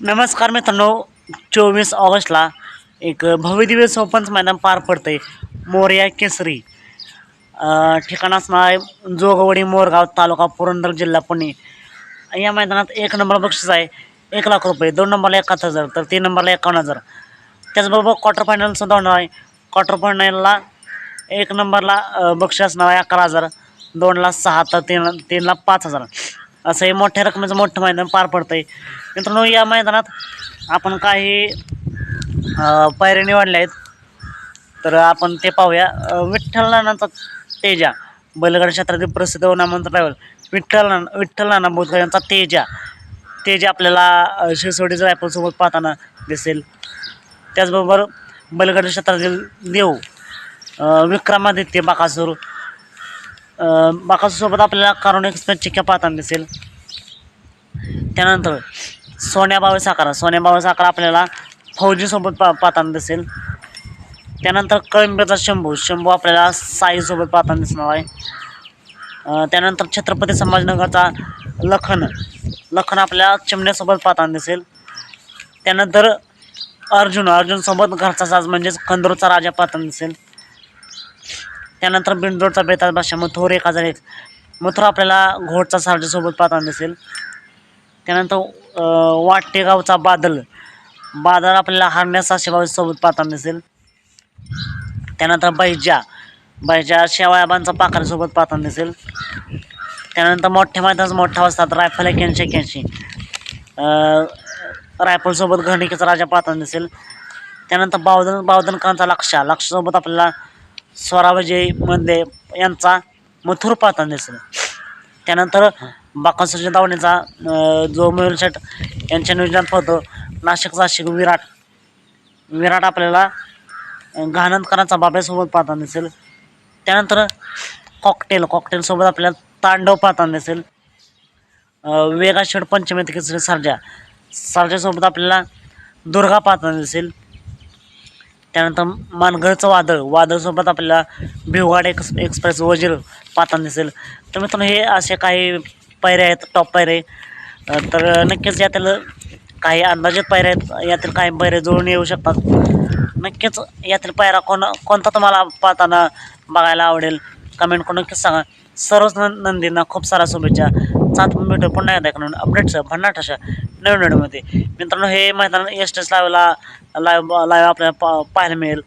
नमस्कार मित्रांनो चोवीस ऑगस्टला एक भव्यदिव्य सोपंच मैदान पार पडते मोर्या केसरी. ठिकाण असणार आहे जोगवडी मोरगाव तालुका पुरंदर जिल्हा पुणे. या मैदानात एक नंबर बक्षीस आहे एक लाख रुपये दोन नंबरला एकाहत्तर हजार तर तीन नंबरला एकावन्न हजार. त्याचबरोबर क्वार्टर फायनलसुद्धा होणार आहे. क्वार्टर फायनलला एक नंबरला बक्षीस असणार आहे अकरा हजार दोनला सहा तर तीन तीनला पाच हजार. असं हे मोठ्या रकमेचं मोठं मैदान पार पडतं आहे मित्रांनो या मैदानात आपण काही पायऱ्या निवडल्या आहेत. तर आपण ते पाहूया. विठ्ठल नानाचा तेजा. बैलगड क्षेत्रातील प्रसिद्ध नामवंत ड्रायव्हर विठ्ठल नाना विठ्ठल नाना बोधकर यांचा तेजा. तेजा आपल्याला शिरसोडीचं रायफलसोबत पाहताना दिसेल. त्याचबरोबर बैलगड क्षेत्रातील देव विक्रमादित्य बाकासूर अं, आपल्याला कारुण एक्सप्रेस चिक्क्या पाहताना दिसेल. त्यानंतर सोन्या बावे सोन्याबावे सोन्या बावे आपल्याला फौजीसोबत पा पाहताना दिसेल. त्यानंतर कळंब्याचा शंभू. शंभू आपल्याला साईसोबत पाहताना दिसणार आहे. त्यानंतर छत्रपती संभाजीनगरचा लखन. लखन आपल्याला चिमण्यासोबत पाहताना दिसेल. त्यानंतर अर्जुन. अर्जुनसोबत घरचा साज म्हणजेच कंदूरचा राजा पाहताना दिसेल. त्यानंतर बिंदोडचा बेताज बादशाह मथुर एक हजार एक. मथुर आपल्याला घोटचा सारजासोबत पाहताना दिसेल. त्यानंतर वाटेगावचा बादल. बादल आपल्याला हरण्यास सातशे बावीससोबत पाहताना दिसेल. त्यानंतर बैजा. बैजा शेवाळ्याबांचा पाखऱ्यासोबत पाहताना दिसेल. त्यानंतर मोठ्या मैदानात मोठा असतात रायफल एक्याऐंशी एक्याऐंशी रायफलसोबत घरणिकेचा राजा पाहताना दिसेल. त्यानंतर बावधन बावधनकरांचा लक्षा लक्षासोबत आपल्याला स्वराविजयमध्ये यांचा मथुर पाहताना दिसेल. त्यानंतर बाकासूरच्या दावणीचा दावणेचा जो मयूर शेट यांच्या नियोजनात पाहतो नाशिकचा आशिक विराट. विराट आपल्याला घानंदकरांचा बाब्यासोबत पाहताना दिसेल. त्यानंतर कॉकटेल कॉकटेलसोबत आपल्याला तांडव पाहताना दिसेल. वेगा शेड पंचमी केसरी सर्जा. सर्जासोबत आपल्याला दुर्गा पाहताना दिसेल. त्यानंतर मानगडचं वादळ वादळसोबत आपल्याला भिवगाड एक्स एक्सप्रेस वजीर पाहताना दिसेल. तर मित्रांनो हे असे काही पायरे आहेत टॉप पायरे तर नक्कीच यातील काही अंदाजित पायरे आहेत. यातील काही पायरे जुळून येऊ शकतात. नक्कीच यातील पायरा कोण कोणता तुम्हाला पाहताना बघायला आवडेल? कमेंट करून नक्कीच सांगा. सर्वच नंदींना खूप साऱ्या शुभेच्छा. सात मीटर पुन्हा एकदा करून नवीन अपडेट्स भन्नाट अशा नवीन व्हिडिओमध्ये मित्रांनो हे मैदान एस टेस लावला लाईव्हला लाईव्ह लाईव्ह आपल्याला पा पाहायला मिळेल.